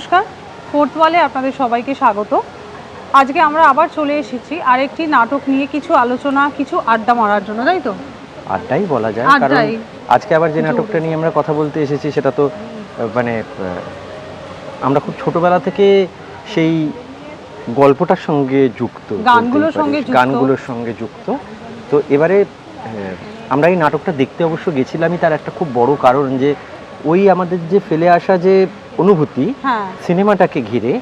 নমস্কার ফোর্থ ওয়ালে আপনাদের সবাইকে স্বাগত আজকে আমরা আবার চলে এসেছি আরেকটি নাটক নিয়ে কিছু আলোচনা কিছু আড্ডা মারার জন্য তাই তো আড্ডাই বলা যায় কারণ আড্ডাই। আজকে আবার যে নাটকটা নিয়ে আমরা কথা বলতে এসেছি সেটা তো আহ, মানে আহ, আমরা খুব ছোটবেলা থেকে সেই গল্পটার সঙ্গে যুক্ত বলতেই গানগুলোর পারিস। সঙ্গে যুক্ত। গানগুলোর সঙ্গে যুক্ত তো এবারে আহ, আমরা এই নাটকটা দেখতে অবশ্য গেছিলামই তার একটা খুব বড় কারণ যে ওই আমাদের যে ফেলে আসা যে অনুভূতি হ্যাঁ। সিনেমাটাকে ঘিরে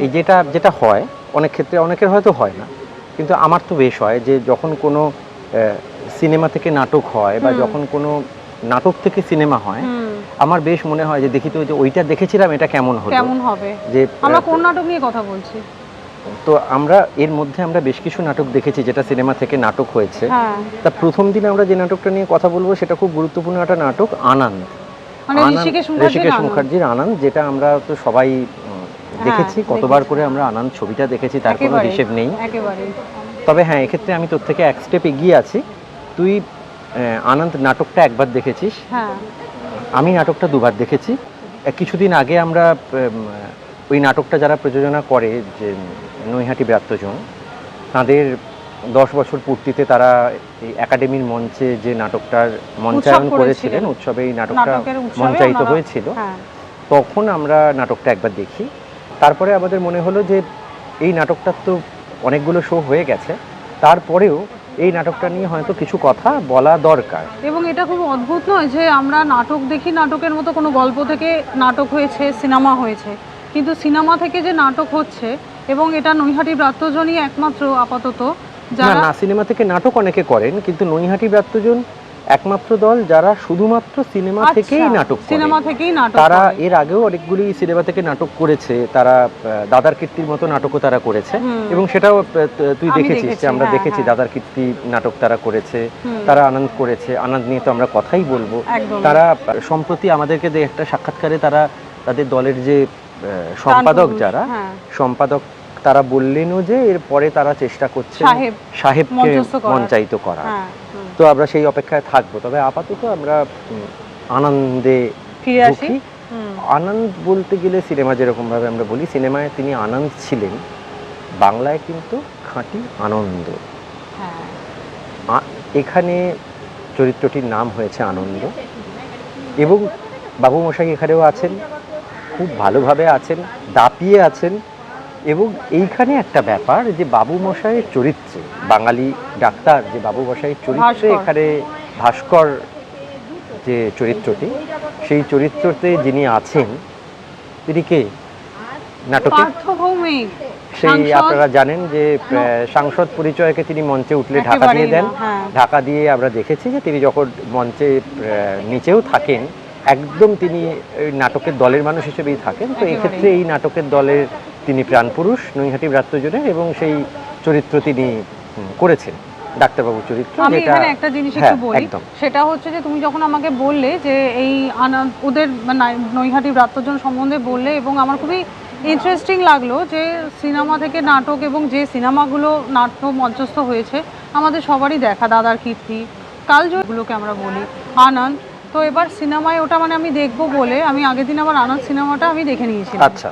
এই যেটা যেটা হয় অনেক ক্ষেত্রে অনেকের হয়তো হয় না কিন্তু আমার তো বেশ হয় যে যখন কোনো সিনেমা থেকে নাটক হয় বা যখন কোনো নাটক থেকে সিনেমা হয় আমার বেশ মনে হয় যে দেখি তো যে ওইটা দেখেছিলাম এটা কেমন হলো? কেমন হবে? যে আমরা কোন নাটক নিয়ে কথা বলছি? তো আমরা এর মধ্যে আমরা বেশ কিছু নাটক দেখেছি যেটা সিনেমা থেকে নাটক হয়েছে। হ্যাঁ। তা প্রথম দিন আমরা যে নাটকটা নিয়ে কথা বলব সেটা খুব গুরুত্বপূর্ণ একটা নাটক আনন্দ আনন্দ- ঋষিকেশ মুখার্জির আনন্দ। যেটা আমরা তো সবাই দেখেছি কতবার করে আমরা আনন্দ ছবিটা দেখেছি তার কোনো হিসেব নেই। তবে হ্যাঁ এক্ষেত্রে আমি তোর থেকে এক স্টেপ এগিয়ে আছি। তুই আনন্দ নাটকটা একবার দেখেছিস? হ্যাঁ। আমি নাটকটা দুবার দেখেছি। কিছুদিন আগে আমরা ওই নাটকটা যারা প্রযোজনা করে যে নৈহাটি ব্রাত্যজন তাদের দশ বছর পূর্তিতে তারা এই একাডেমির মঞ্চে যে নাটকটার মঞ্চায়ন করেছিলেন। উৎসবে এই নাটকটা মঞ্চায়িত হয়েছিল। হ্যাঁ। তখন আমরা নাটকটা একবার দেখি। তারপরে আমাদের মনে হলো যে এই নাটকটার তো অনেকগুলো শো হয়ে গেছে। তারপরেও এই নাটকটা নিয়ে হয়তো কিছু কথা বলা দরকার। এবং এটা খুব অদ্ভুত নয় যে আমরা নাটক দেখি নাটকের মতো কোনো গল্প থেকে নাটক হয়েছে সিনেমা হয়েছে। কিন্তু সিনেমা থেকে যে নাটক হচ্ছে এবং এটা নৈহাটি ব্রাত্যজনই একমাত্র আপাতত না না সিনেমা থেকে নাটক অনেকে করেন কিন্তু নৈহাটি ব্রাত্যজন একমাত্র দল যারা শুধুমাত্র সিনেমা থেকেই নাটক আচ্ছা, সিনেমা থেকেই নাটক তারা এর আগেও অনেকগুলি সিনেমা থেকে নাটক করেছে তারা দাদার কীর্তির মতো নাটকও তারা করেছে। এবং সেটাও তুই দেখেছিস যে আমরা হ্যাঁ, দেখেছি হ্যাঁ। দাদার কীর্তি নাটক তারা করেছে তারা আনন্দ করেছে আনন্দ নিয়ে তো আমরা কথাই বলব। তারা সম্প্রতি আমাদেরকে একটা সাক্ষাৎকারে তারা তাদের দলের যে সম্পাদক যারা হ্যাঁ, সম্পাদক তারা বললেনও যে এরপরে তারা চেষ্টা করছে সাহেবকে মঞ্চায়িত করা হ্যাঁ তো আমরা সেই অপেক্ষায় থাকব। তবে আপাতত আমরা আনন্দে ফিরে আনন্দ বলতে গেলে সিনেমা যেরকম ভাবে আমরা বলি সিনেমায় তিনি আনন্দ ছিলেন বাংলায় কিন্তু খাঁটি আনন্দ। হ্যাঁ। এখানে চরিত্রটির নাম হয়েছে আনন্দ। এবং বাবু মশাই এখানেও আছেন খুব ভালোভাবে আছেন দাপিয়ে আছেন। এবং এইখানে একটা ব্যাপার যে বাবু মশাইয়ের চরিত্রে বাঙালি ডাক্তার যে বাবু মশাইয়ের চরিত্রে এখানে ভাস্কর যে চরিত্রটি সেই চরিত্রতে যিনি আছেন তিনি কে? নাটকে? সেই আপনারা জানেন যে সাংসদ পরিচয়কে তিনি মঞ্চে উঠলে ঢাকা দিয়ে দেন। হ্যাঁ। ঢাকা দিয়ে আমরা দেখেছি যে তিনি যখন মঞ্চে নিচেও থাকেন একদম তিনি নাটকের দলের মানুষ হিসেবেই থাকেন। তো এক্ষেত্রে এই নাটকের দলের তিনি প্রাণপুরুষ নৈহাটি ব্রাত্যজনের এবং সেই ওদের তিনি করেছেন ডাক্তারবাবু চরিত্র আমি এখানে একটা জিনিস হ্যাঁ, একটু বলি সেটা হচ্ছে যে তুমি যখন আমাকে বললে যে এই ওদের নৈহাটি ব্রাত্যজন সম্বন্ধে বললে এবং আমার খুবই ইন্টারেস্টিং লাগল যে সিনেমা থেকে নাটক এবং যে সিনেমাগুলো নাট্য মঞ্চস্থ হয়েছে আমাদের সবারই দেখা দাদার কীর্তি কালজয়গুলোকে আমরা বলি আনন্দ। তো এবার সিনেমায় ওটা মানে আমি দেখব বলে আমি আগের দিন আবার আনন্দ সিনেমাটা আমি দেখে নিয়েছি আচ্ছা।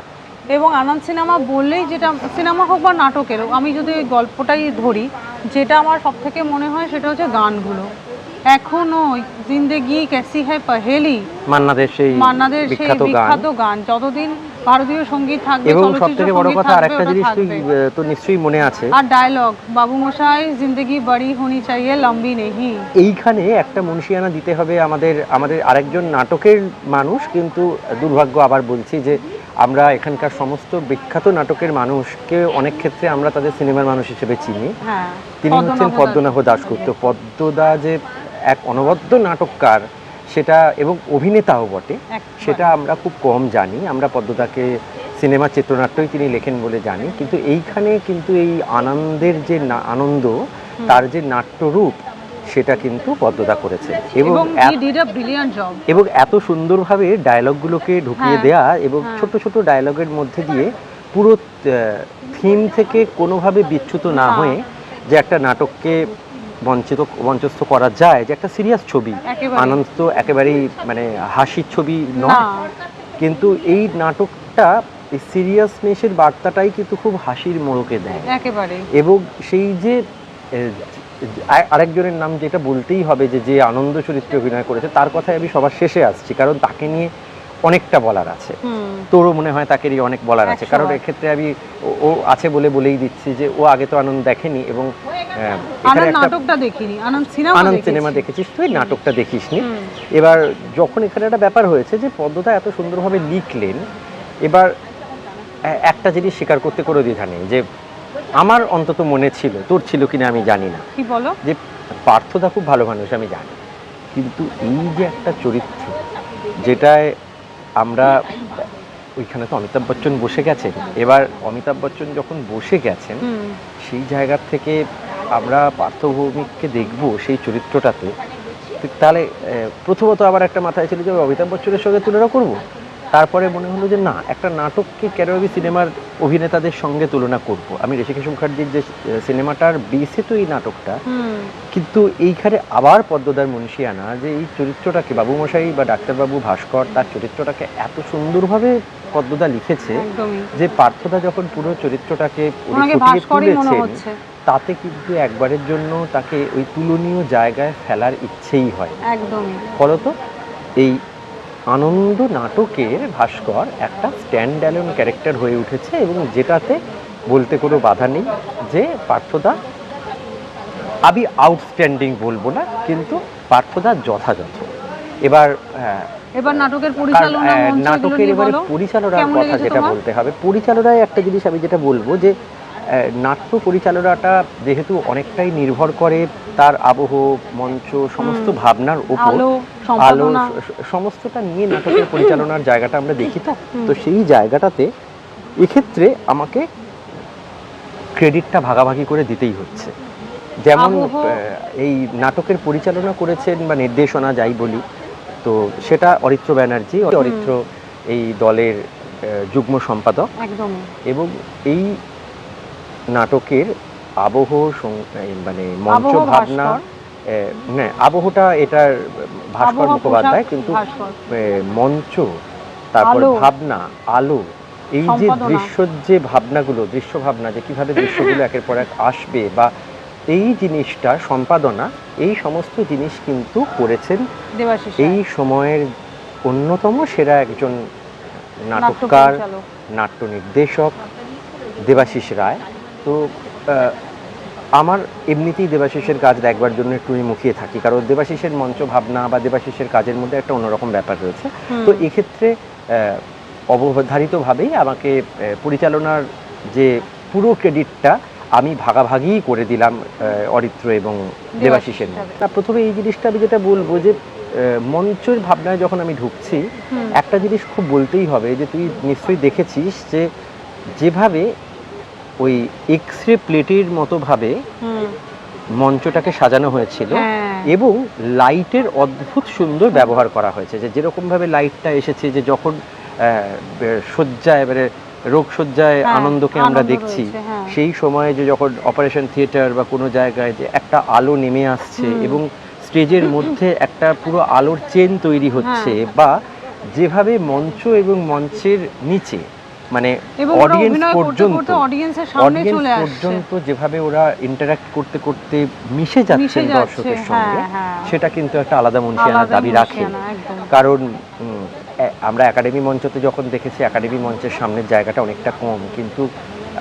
এবং আনন্দ সিনেমা বললেই যেটা সিনেমা হোক বা নাটকেরও আমি যদি ওই গল্পটাই ধরি যেটা আমার সব থেকে মনে হয় সেটা হচ্ছে গানগুলো। এখনও জিন্দেগি ক্যাসি হ্যায় পহেলি মান্নাদের সেই মান্নাদের সেই বিখ্যাত গান। যতদিন ভারতীয় সংগীত থাকবে এবং সব থেকে বড় কথা আরেকটা জিনিস তুই তো নিশ্চয়ই মনে আছে। আর ডায়লগ বাবু মশাই জিন্দগি বড়ি হোনি চাইয়ে লম্বি নেহি। এইখানে একটা মুন্সিয়ানা দিতে হবে আমাদের আমাদের আরেকজন নাটকের মানুষ কিন্তু দুর্ভাগ্য আবার বলছি যে আমরা এখানকার সমস্ত বিখ্যাত নাটকের মানুষকে অনেক ক্ষেত্রে আমরা তাদের সিনেমার মানুষ হিসেবে চিনি। হ্যাঁ তিনি হচ্ছেন পদ্মনাভ দাশগুপ্ত। পদ্মদা যে এক অনবদ্য নাটককার সেটা এবং অভিনেতাও বটে সেটা আমরা খুব কম জানি। আমরা পদ্মদাকে সিনেমা চিত্রনাট্যই তিনি লেখেন বলে জানি। কিন্তু এইখানে কিন্তু এই আনন্দের যে না- আনন্দ তার যে নাট্যরূপ সেটা কিন্তু পদ্মদা করেছে। এবং এবং এত- সুন্দরভাবে ডায়লগগুলোকে ঢুকিয়ে হ্যাঁ, দেয়া এবং হ্যাঁ। ছোট ছোট ডায়লগের মধ্যে দিয়ে পুরো থিম থেকে কোনোভাবে বিচ্যুত না না। হয়ে যে একটা নাটককে বঞ্চিত বঞ্চস্থ করা যায় যে একটা সিরিয়াস ছবি। আনন্দ তো একেবারেই মানে হাসির ছবি নয়। কিন্তু এই নাটকটা এই সিরিয়াসনেসের বার্তাটাই কিন্তু খুব হাসির মোড়কে দেয়। একেবারে। এবং সেই যে আরেকজনের নাম যেটা বলতেই হবে যে যে আনন্দ চরিত্রে অভিনয় করেছে তার কথায় আমি সবার শেষে আসছি কারণ তাকে নিয়ে অনেকটা বলার আছে। তোরও মনে হয় তাকে নিয়ে অনেক বলার আছে কারণ এক্ষেত্রে আমি ও- আছে বলে বলেই দিচ্ছি যে ও আগে তো আনন্দ দেখেনি এবং আনন্দ দেখিনি আনন্দ সিনেমা দেখেছিস তুই নাটকটা দেখিসনি। এবার যখন এখানে একটা ব্যাপার হয়েছে যে পদ্মতা এত সুন্দরভাবে লিখলেন এবার একটা জিনিস স্বীকার করতে কোনো দ্বিধা নেই যে আমার অন্তত মনে ছিল তোর ছিল কিনা আমি জানি না। কি বলো? যে পার্থদা খুব ভালো মানুষ আমি জানি। কিন্তু এই যে একটা চরিত্র যেটায় আমরা ওইখানে তো অমিতাভ বচ্চন বসে গেছেন। এবার অমিতাভ বচ্চন যখন বসে গেছেন সেই জায়গা থেকে আমরা পার্থভৌমিককে দেখব সেই চরিত্রটাতে। তাহলে প্রথমত আবার একটা মাথায় ছিল যে অমিতাভ বচ্চনের সঙ্গে তুলনা করব? তারপরে মনে হলো যে না একটা নাটককে কেন আমি সিনেমার অভিনেতাদের সঙ্গে তুলনা করব? আমি ঋষিকেশ মুখার্জির যে সিনেমাটার বেসে তো এই নাটকটা। কিন্তু এইখানে আবার পদ্মদার মুন্সিয়ানা যে এই চরিত্রটাকে বাবুমশাই বা ডাক্তারবাবু ভাস্কর তার চরিত্রটাকে এত সুন্দরভাবে পদ্মদা লিখেছে যে পার্থদা যখন পুরো চরিত্রটাকে তুলেছেন, তাতে কিন্তু একবারের জন্য তাকে ওই তুলনীয় জায়গায় ফেলার ইচ্ছেই হয় একদমই। ফলত এই আনন্দ নাটকের ভাস্কর একটা স্ট্যান্ড অ্যালোন ক্যারেক্টার হয়ে উঠেছে এবং যেটাতে বলতে কোনো বাধা নেই যে পার্থদা আমি আউটস্ট্যান্ডিং বলব না কিন্তু পার্থদা যথাযথ। এবার এবার নাটকের পরিচালনা এবারে পরিচালনার কথা যেটা বলতে হবে। পরিচালনায় একটা জিনিস আমি যেটা বলব যে নাট্য পরিচালনাটা যেহেতু অনেকটাই নির্ভর করে তার আবহ মঞ্চ সমস্ত ভাবনার উপর। আলো সমস্তটা নিয়ে নাটকের পরিচালনার জায়গাটা আমরা দেখি তো। তো সেই জায়গাটাতে এক্ষেত্রে আমাকে ক্রেডিটটা ভাগাভাগি করে দিতেই হচ্ছে। যেমন এই নাটকের পরিচালনা করেছেন বা নির্দেশনা যাই বলি তো সেটা অরিত্র ব্যানার্জি অরিত্র এই দলের যুগ্ম সম্পাদক। এবং এই নাটকের আবহ সং- মানে মঞ্চ ভাবনা আবহটা এটার ভাস্কর মুখোপাধ্যায় কিন্তু মঞ্চ তারপর ভাবনা আলো এই যে। দৃশ্যর যে ভাবনাগুলো দৃশ্য ভাবনা যে কীভাবে দৃশ্যগুলো একের পর এক আসবে বা এই জিনিসটা সম্পাদনা এই সমস্ত জিনিস কিন্তু করেছেন এই সময়ের অন্যতম সেরা একজন নাটককার। নাট্য নির্দেশক দেবাশিস রায়। তো আমার এমনিতেই দেবাশিসের কাজ দেখবার জন্য একটু আমি মুখিয়ে থাকি। কারণ দেবাশিসের মঞ্চ ভাবনা বা দেবাশিসের কাজের মধ্যে একটা অন্যরকম ব্যাপার রয়েছে। তো এক্ষেত্রে অবধারিতভাবেই আমাকে পরিচালনার যে পুরো ক্রেডিটটা আমি ভাগাভাগি করে দিলাম অরিত্র এবং দেবাশিসের মধ্যে। না, প্রথমে এই জিনিসটা আমি যেটা বলব যে মঞ্চের ভাবনায় যখন আমি ঢুকছি একটা জিনিস খুব বলতেই হবে যে তুই নিশ্চয়ই দেখেছিস যে যেভাবে ওই এক্স রে প্লেটের মতো ভাবে মঞ্চটাকে সাজানো হয়েছিল হ্যাঁ, এবং লাইটের অদ্ভুত সুন্দর ব্যবহার করা হয়েছে যে যেরকমভাবে লাইটটা এসেছে যে যখন শয্যায় এবারে রোগ শয্যায় হ্যাঁ, আনন্দকে আমরা দেখছি হ্যাঁ। সেই সময়ে যে যখন অপারেশন থিয়েটার বা কোনো জায়গায় যে একটা আলো নেমে আসছে এবং স্টেজের মধ্যে একটা পুরো আলোর চেন তৈরি হচ্ছে। বা যেভাবে মঞ্চ এবং মঞ্চের নিচে মানে অডিয়েন্স পর্যন্ত অডিয়েন্সের সামনে অডিয়েন্স চলে আসছে। পর্যন্ত যেভাবে ওরা ইন্টারাক্ট করতে করতে মিশে যাচ্ছেন যাচ্ছে দর্শকের সঙ্গে হ্যাঁ হ্যাঁ। সেটা কিন্তু একটা আলাদা আলাদা দাবি রাখে। কারণ আমরা একাডেমি মঞ্চতে যখন দেখেছি একাডেমি মঞ্চের সামনের জায়গাটা অনেকটা কম। কিন্তু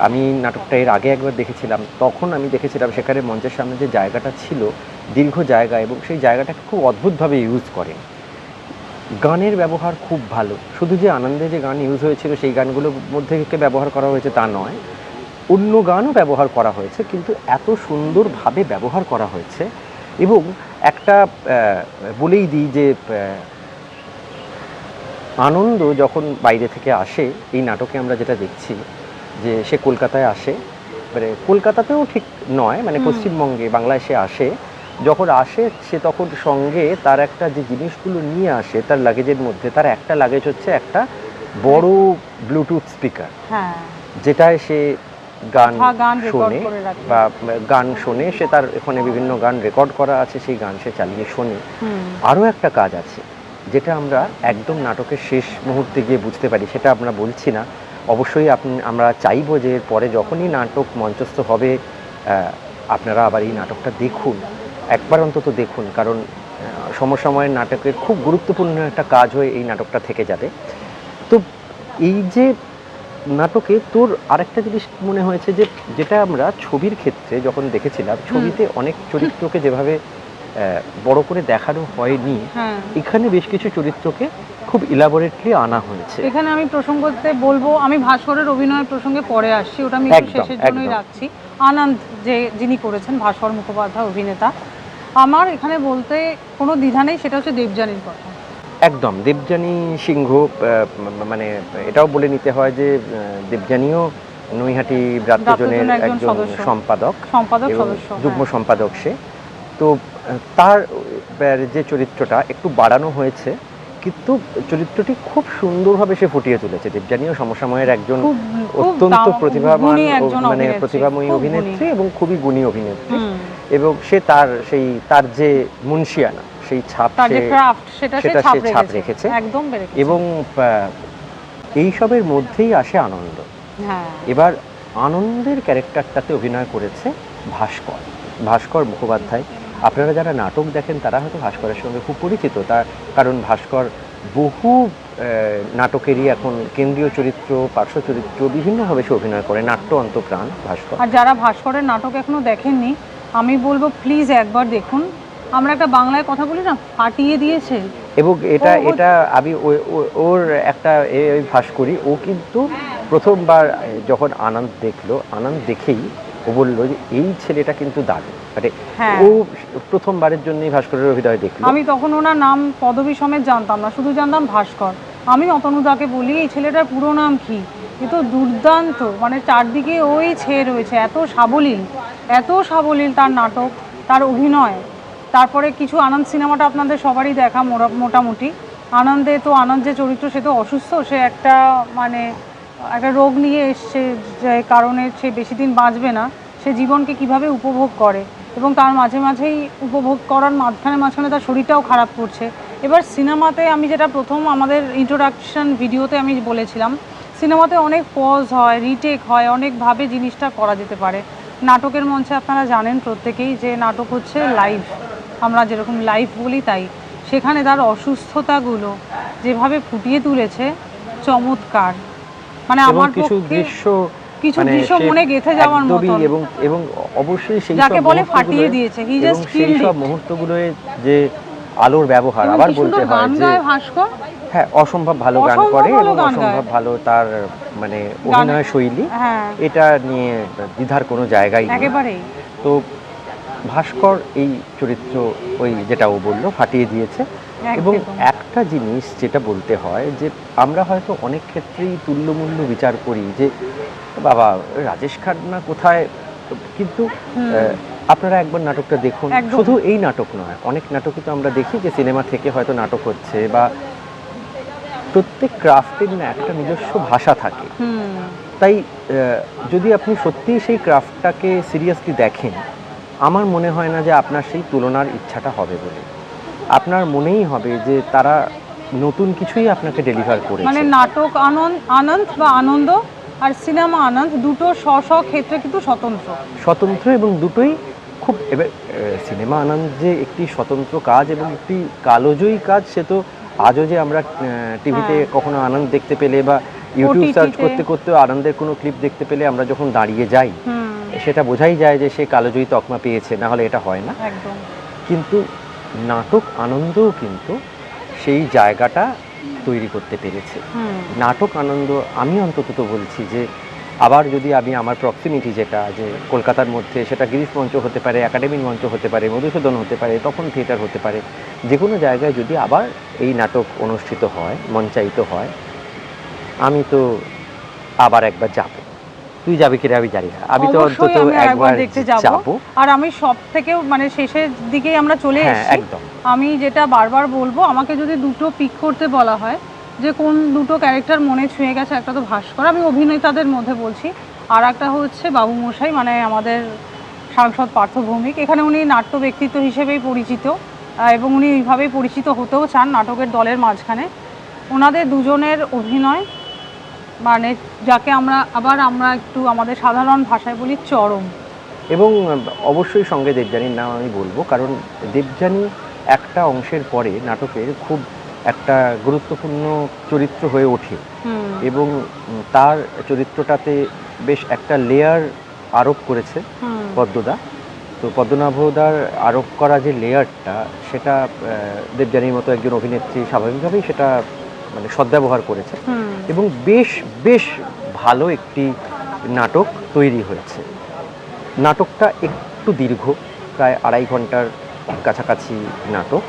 আমি নাটকটা এর আগে একবার দেখেছিলাম তখন আমি দেখেছিলাম সেখানে মঞ্চের সামনে যে জায়গাটা ছিল দীর্ঘ জায়গা এবং সেই জায়গাটাকে খুব অদ্ভুতভাবে ইউজ করেন। গানের ব্যবহার খুব ভালো। শুধু যে আনন্দে যে গান ইউজ হয়েছিল সেই গানগুলোর মধ্যে থেকে ব্যবহার করা হয়েছে তা নয়। অন্য গানও ব্যবহার করা হয়েছে কিন্তু এত সুন্দরভাবে ব্যবহার করা হয়েছে এবং একটা বলেই দিই যে আনন্দ যখন বাইরে থেকে আসে এই নাটকে আমরা যেটা দেখছি যে সে কলকাতায় আসে। মানে কলকাতাতেও ঠিক নয় মানে পশ্চিমবঙ্গে বাংলায় সে আসে। যখন আসে সে তখন সঙ্গে তার একটা যে জিনিসগুলো নিয়ে আসে তার লাগেজের মধ্যে তার একটা লাগেজ হচ্ছে একটা বড় ব্লুটুথ স্পিকার হ্যাঁ। যেটায় সে গান হ্যাঁ, শোনে বা গান শোনে। সে তার এখানে বিভিন্ন গান রেকর্ড করা আছে সেই গান সে চালিয়ে শোনে। আরও একটা কাজ আছে যেটা আমরা একদম নাটকের শেষ মুহূর্তে গিয়ে বুঝতে পারি সেটা আমরা বলছি না। অবশ্যই আপনি আমরা চাইব যে পরে যখনই নাটক মঞ্চস্থ হবে আপনারা আবার এই নাটকটা দেখুন। একবার অন্তত দেখুন কারণ সমসময়ের নাটকের খুব গুরুত্বপূর্ণ একটা কাজ হয়ে এই নাটকটা থেকে যাবে। তো এই যে নাটকে তোর আরেকটা জিনিস মনে হয়েছে যে যেটা আমরা ছবির ক্ষেত্রে যখন দেখেছিলাম ছবিতে অনেক চরিত্রকে যেভাবে বড় করে দেখানো হয়নি হ্যাঁ। এখানে বেশ কিছু চরিত্রকে খুব ইলাবোরেটলি আনা হয়েছে। এখানে আমি প্রসঙ্গতে বলব আমি ভাস্করের অভিনয়ের প্রসঙ্গে পরে আসছি ওটা আমি শেষের জন্যই রাখছি। আনন্দ যে যিনি করেছেন ভাস্কর মুখোপাধ্যায় অভিনেতা আমার এখানে বলতে কোনো দ্বিধা নেই সেটা হচ্ছে দেবযানীর কথা একদম দেবযানী সিংহ মানে এটাও বলে নিতে হয় যে দেবযানীও নৈহাটি ব্রাত্যজনের একজন। সম্পাদক সম্পাদক সদস্য যুগ্ম হ্যাঁ। সম্পাদক সে তো তার যে চরিত্রটা একটু বাড়ানো হয়েছে কিন্তু চরিত্রটি খুব সুন্দরভাবে সে ফুটিয়ে তুলেছে। দেবযানীও সমসাময়ের একজন অত্যন্ত প্রতিভাবান মানে প্রতিভাময়ী অভিনেত্রী এবং খুবই গুণী অভিনেত্রী। এবং সে তার সেই তার যে মুন্সিয়ানা সেই ছাপ সেটা সে ছাপ রেখেছে। এবং এইসবের মধ্যেই আসে আনন্দ। হ্যাঁ। এবার আনন্দের ক্যারেক্টারটাতে অভিনয় করেছে ভাস্কর। ভাস্কর মুখোপাধ্যায়। আপনারা যারা নাটক দেখেন তারা হয়তো ভাস্করের সঙ্গে খুব পরিচিত। তার কারণ ভাস্কর বহু নাটকেরই এখন কেন্দ্রীয় চরিত্র পার্শ্ব চরিত্র বিভিন্নভাবে সে অভিনয় করে। নাট্য অন্তপ্রাণ ভাস্কর। আর যারা ভাস্করের নাটক এখনও দেখেননি আমি বলব প্লিজ একবার দেখুন। আমরা একটা বাংলায় কথা বলি না ফাটিয়ে দিয়েছে। এবং এটা এটা আমি ওর একটা ভাস করি ও কিন্তু প্রথমবার যখন আনন্দ দেখল আনন্দ দেখেই ও বলল যে এই ছেলেটা কিন্তু দারুণ। মানে হ্যাঁ। ও প্রথমবারের জন্যই ভাস্করের অভিনয় দেখল। আমি তখন ওনার নাম পদবী সমেত জানতাম না শুধু জানতাম ভাস্কর। আমি অতনুদাকে বলি এই ছেলেটার পুরো নাম কি? এ তো দুর্দান্ত মানে চারদিকে ওই ছেয়ে রয়েছে এত সাবলীল এত সাবলীল তার নাটক তার অভিনয়। তারপরে কিছু আনন্দ সিনেমাটা আপনাদের সবারই দেখা মোটামুটি। আনন্দে তো আনন্দ যে চরিত্র সে তো অসুস্থ সে একটা মানে একটা রোগ নিয়ে এসছে যে কারণে সে বেশি দিন বাঁচবে না, সে জীবনকে কীভাবে উপভোগ করে এবং তার মাঝে মাঝেই উপভোগ করার মাঝখানে মাঝখানে তার শরীরটাও খারাপ করছে। এবার সিনেমাতে আমি যেটা প্রথম আমাদের ইন্ট্রোডাকশন ভিডিওতে আমি বলেছিলাম, সিনেমাতে অনেক পজ হয় রিটেক হয়, অনেকভাবে জিনিসটা করা যেতে পারে। নাটকের মঞ্চে আপনারা জানেন প্রত্যেকেই যে নাটক হচ্ছে লাইভ আমরা যেরকম লাইভ বলি তাই। সেখানে তার অসুস্থতাগুলো যেভাবে ফুটিয়ে তুলেছে, চমৎকার। মানে আমার কিছু দৃশ্য কিছু মানে দৃশ্য মনে গেঁথে যাওয়ার মতন। এবং এবং অবশ্যই সেই যাকে বলে ফাটিয়ে দিয়েছে। Just সেই সব. মুহূর্তগুলোয় যে আলোর ব্যবহার আবার বলতে হয় যে ভাস্কর? হ্যাঁ অসম্ভব ভালো গান করে এবং অসম্ভব ভালো তার মানে অভিনয় শৈলী। হ্যাঁ। এটা নিয়ে দ্বিধার কোনো জায়গাই নেই। তো ভাস্কর এই চরিত্র ওই যেটা ও বলল ফাটিয়ে দিয়েছে। এবং একটা জিনিস যেটা বলতে হয় যে আমরা হয়তো অনেক ক্ষেত্রেই তুল্যমূল্য বিচার করি যে বাবা রাজেশ খান্না কোথায়? কিন্তু আপনারা একবার নাটকটা দেখুন। শুধু এই নাটক নয় অনেক নাটকই তো আমরা দেখি যে সিনেমা থেকে হয়তো নাটক হচ্ছে বা প্রত্যেক ক্রাফটের না একটা নিজস্ব ভাষা থাকে। তাই যদি আপনি সত্যিই সেই ক্রাফটটাকে সিরিয়াসলি দেখেন আমার মনে হয় না যে আপনার সেই তুলনার ইচ্ছাটা হবে বলে। আপনার মনেই হবে যে তারা নতুন কিছুই আপনাকে ডেলিভার করে মানে নাটক আনন্দ আনন্দ বা আনন্দ আর সিনেমা আনন্দ দুটো স্ব স্ব ক্ষেত্রে কিন্তু স্বতন্ত্র। স্বতন্ত্র এবং দুটোই খুব এবার সিনেমা আনন্দ যে একটি স্বতন্ত্র কাজ এবং একটি কালোজয়ী কাজ সে তো আজও যে আমরা টিভিতে হ্যাঁ। কখনো আনন্দ দেখতে পেলে বা ইউটিউব সার্চ করতে করতে আনন্দের কোনো ক্লিপ দেখতে পেলে আমরা যখন দাঁড়িয়ে যাই সেটা বোঝাই যায় যে সে কালোজয়ী তকমা পেয়েছে না হলে এটা হয় না। কিন্তু নাটক আনন্দও কিন্তু সেই জায়গাটা তৈরি করতে পেরেছে। নাটক আনন্দ আমি অন্তত বলছি যে আবার যদি আমি আমার প্রক্সিমিটি যেটা যে কলকাতার মধ্যে সেটা গিরিশ মঞ্চ হতে পারে একাডেমিক মঞ্চ হতে পারে মধুসূদন হতে পারে তখন থিয়েটার হতে পারে যে কোনো জায়গায় যদি আবার এই নাটক অনুষ্ঠিত হয় মঞ্চায়িত হয় আমি তো আবার একবার যাব। তুই যাবি কিনা আমি জানি না। আমি তো অন্তত একবার দেখতে যাব। আর আমি সব থেকে মানে শেষের দিকেই আমরা চলে হ্যাঁ এসেছি। একদম। আমি যেটা বারবার বলব আমাকে যদি দুটো পিক করতে বলা হয় যে কোন দুটো ক্যারেক্টার মনে ছুঁয়ে গেছে একটা তো ভাস্কর। আমি অভিনেতাদের মধ্যে বলছি। আর একটা হচ্ছে বাবু মশাই মানে আমাদের সাংসদ পার্থ ভৌমিক। এখানে উনি নাট্য ব্যক্তিত্ব হিসেবেই পরিচিত এবং উনি এইভাবেই পরিচিত হতেও চান নাটকের দলের মাঝখানে। ওনাদের দুজনের অভিনয় মানে যাকে আমরা আবার আমরা একটু আমাদের সাধারণ ভাষায় বলি চরম। এবং অবশ্যই সঙ্গে দেবযানীর নাম আমি বলব কারণ দেবযানী একটা অংশের পরে নাটকের খুব একটা গুরুত্বপূর্ণ চরিত্র হয়ে ওঠে। এবং তার চরিত্রটাতে বেশ একটা লেয়ার আরোপ করেছে পদ্মদা। তো পদ্মনাভদার আরোপ করা যে লেয়ারটা সেটা দেবযানীর মতো একজন অভিনেত্রী স্বাভাবিকভাবেই সেটা মানে সদ্ব্যবহার করেছে। এবং বেশ বেশ ভালো একটি নাটক তৈরি হয়েছে। নাটকটা একটু দীর্ঘ প্রায় আড়াই ঘণ্টার কাছাকাছি নাটক।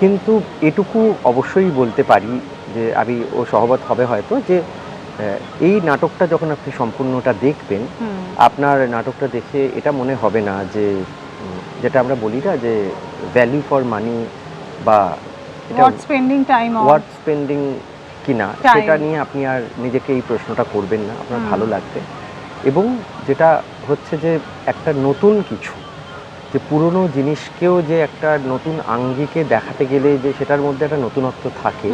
কিন্তু এটুকু অবশ্যই বলতে পারি যে আমি ও সহমত হবে হয়তো যে এই নাটকটা যখন আপনি সম্পূর্ণটা দেখবেন আপনার নাটকটা দেখে এটা মনে হবে না যে যেটা আমরা বলি না যে ভ্যালু ফর মানি বা what spending time worth spending কিনা সেটা নিয়ে আপনি আর নিজেকে এই প্রশ্নটা করবেন না আপনার ভালো লাগবে। এবং যেটা হচ্ছে যে একটা নতুন কিছু যে পুরনো জিনিসকেও যে একটা নতুন আঙ্গিকে দেখাতে গেলে যে সেটার মধ্যে একটা নতুনত্ব থাকে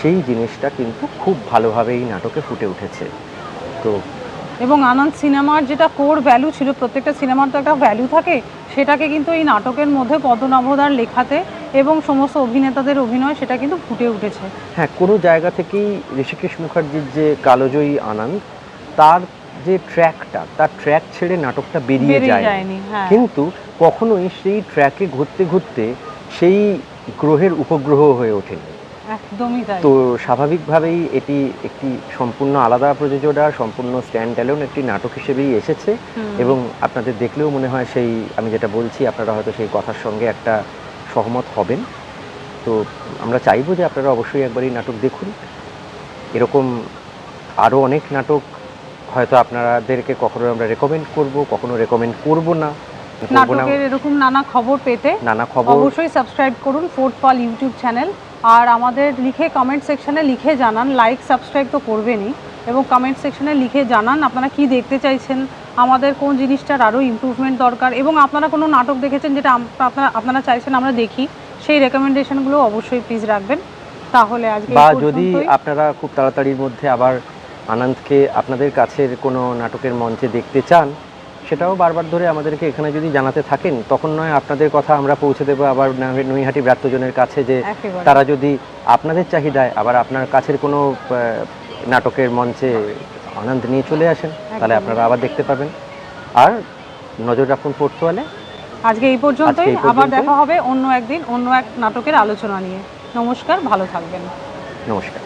সেই জিনিসটা কিন্তু খুব ভালোভাবে এই নাটকে ফুটে উঠেছে। তো এবং আনন্দ সিনেমার যেটা কোর ভ্যালু ছিল প্রত্যেকটা সিনেমার তো একটা ভ্যালু থাকে সেটাকে কিন্তু এই নাটকের মধ্যে পদ্মনাভদার লেখাতে এবং সমস্ত অভিনেতাদের অভিনয় সেটা কিন্তু ফুটে উঠেছে। হ্যাঁ কোনো জায়গা থেকেই ঋষিকেশ মুখার্জির যে কালোজয়ী আনন্দ তার যে ট্র্যাকটা তার ট্র্যাক ছেড়ে নাটকটা বেরিয়ে যায় যায়নি। হ্যাঁ। কিন্তু কখনোই সেই ট্র্যাকে ঘুরতে ঘুরতে সেই গ্রহের উপগ্রহ হয়ে ওঠেনি। একদমই তাই। তো স্বাভাবিকভাবেই এটি একটি সম্পূর্ণ আলাদা প্রযোজনা সম্পূর্ণ স্ট্যান্ড অ্যালোন একটি নাটক হিসেবেই এসেছে। এবং আপনাদের দেখলেও মনে হয় সেই আমি যেটা বলছি আপনারা হয়তো সেই কথার সঙ্গে একটা সহমত হবেন। তো আমরা চাইব যে আপনারা অবশ্যই একবার এই নাটক দেখুন। এরকম আরও অনেক নাটক হয়তো আপনাদেরকে কখনো আমরা রেকমেন্ড করব কখনো রেকমেন্ড করব না নাটকের এরকম নানা খবর পেতে নানা খবর। অবশ্যই সাবস্ক্রাইব করুন ফোর্থ পাল ইউটিউব চ্যানেল আর আমাদের লিখে কমেন্ট সেকশনে লিখে জানান লাইক সাবস্ক্রাইব তো করবেনই। এবং কমেন্ট সেকশনে লিখে জানান আপনারা কি দেখতে চাইছেন আমাদের কোন জিনিসটার আরও ইমপ্রুভমেন্ট দরকার? এবং আপনারা কোনো নাটক দেখেছেন যেটা আপনারা আপনারা চাইছেন আমরা দেখি? সেই রেকমেন্ডেশনগুলো অবশ্যই প্লিজ রাখবেন। তাহলে আজকে বা যদি আপনারা খুব তাড়াতাড়ির মধ্যে আবার আনন্দকে আপনাদের কাছের কোনো নাটকের মঞ্চে দেখতে চান সেটাও বারবার ধরে আমাদেরকে এখানে যদি জানাতে থাকেন তখন নয় আপনাদের কথা আমরা পৌঁছে দেবো আবার নৈহাটি ব্রাত্যজনের কাছে যে তারা যদি আপনাদের চাহিদায় আবার আপনার কাছের কোনো নাটকের মঞ্চে আনন্দ নিয়ে চলে আসেন তাহলে আপনারা আবার দেখতে পাবেন। আর নজর রাখুন পড়তোয়ালে আজকে এই পর্যন্তই আবার দেখা হবে অন্য একদিন অন্য এক নাটকের আলোচনা নিয়ে। নমস্কার ভালো থাকবেন। নমস্কার।